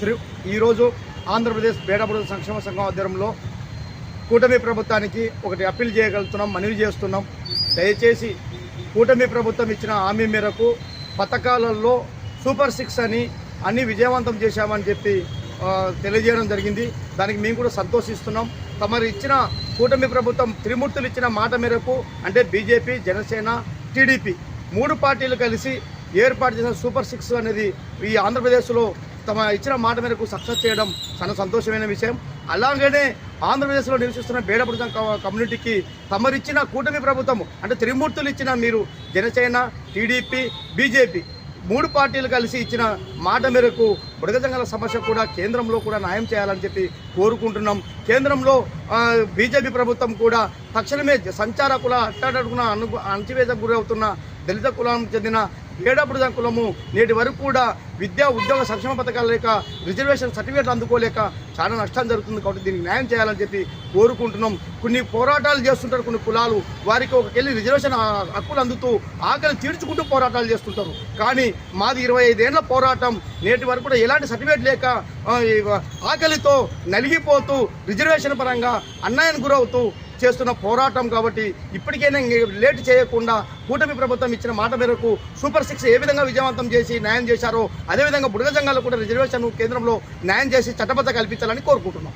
Three ఈరోజు ఆంధ్రప్రదేశ్ బేడబడుల సంక్షేమ సంఘం ఆధ్వర్యంలో కూటమి ప్రభుత్వానికి ఒకటి అప్పీల్ చేయగలుగుతున్నాం మనవి చేస్తున్నాం. దయచేసి కూటమి ప్రభుత్వం ఇచ్చిన హామీ మేరకు పథకాలలో సూపర్ సిక్స్ అని అన్ని విజయవంతం చేశామని చెప్పి తెలియజేయడం జరిగింది. దానికి మేము కూడా సంతోషిస్తున్నాం. తమరు ఇచ్చిన కూటమి ప్రభుత్వం త్రిమూర్తులు ఇచ్చిన మాట మేరకు అంటే బీజేపీ జనసేన టీడీపీ మూడు పార్టీలు కలిసి ఏర్పాటు చేసిన సూపర్ సిక్స్ అనేది ఈ ఆంధ్రప్రదేశ్లో తమ ఇచ్చిన మాట మేరకు సక్సెస్ చేయడం చాలా సంతోషమైన విషయం. అలాగనే ఆంధ్రప్రదేశ్లో నివసిస్తున్న బేడపడుతున్న కమ్యూనిటీకి తమరిచ్చిన కూటమి ప్రభుత్వం అంటే త్రిమూర్తులు ఇచ్చిన మీరు జనసేన టీడీపీ బీజేపీ మూడు పార్టీలు కలిసి ఇచ్చిన మాట మేరకు బుడగజంగల సమస్య కూడా కేంద్రంలో కూడా న్యాయం చేయాలని చెప్పి కోరుకుంటున్నాం. కేంద్రంలో బీజేపీ ప్రభుత్వం కూడా తక్షణమే సంచారకుల అట్టాడుకున్న అణు అణచివేతకు గురవుతున్న దళిత కులానికి చెందిన ఏడబుడుద కులము నేటి వరకు కూడా విద్యా ఉద్యోగ సంక్షేమ పథకాలు లేక రిజర్వేషన్ సర్టిఫికేట్లు అందుకోలేక చాలా నష్టం జరుగుతుంది కాబట్టి దీనికి న్యాయం చేయాలని చెప్పి కోరుకుంటున్నాం. కొన్ని పోరాటాలు చేస్తుంటారు కొన్ని కులాలు వారికి ఒకకెళ్ళి రిజర్వేషన్ హక్కులు అందుతూ ఆకలి తీర్చుకుంటూ పోరాటాలు చేస్తుంటారు. కానీ మాది ఇరవై ఐదేళ్ళ పోరాటం నేటి వరకు కూడా ఎలాంటి సర్టిఫికేట్ లేక ఆకలితో నలిగిపోతూ రిజర్వేషన్ పరంగా అన్యాయానికి గురవుతూ చేస్తున్న పోరాటం కాబట్టి ఇప్పటికైనా లేట్ చేయకుండా కూటమి ప్రభుత్వం ఇచ్చిన మాట మేరకు సూపర్ సిక్స్ ఏ విధంగా విజయవంతం చేసి న్యాయం చేశారో అదేవిధంగా బుడగ సంఘాలు కూడా రిజర్వేషన్ కేంద్రంలో న్యాయం చేసి చట్టబద్ధ కల్పించాలని కోరుకుంటున్నాం.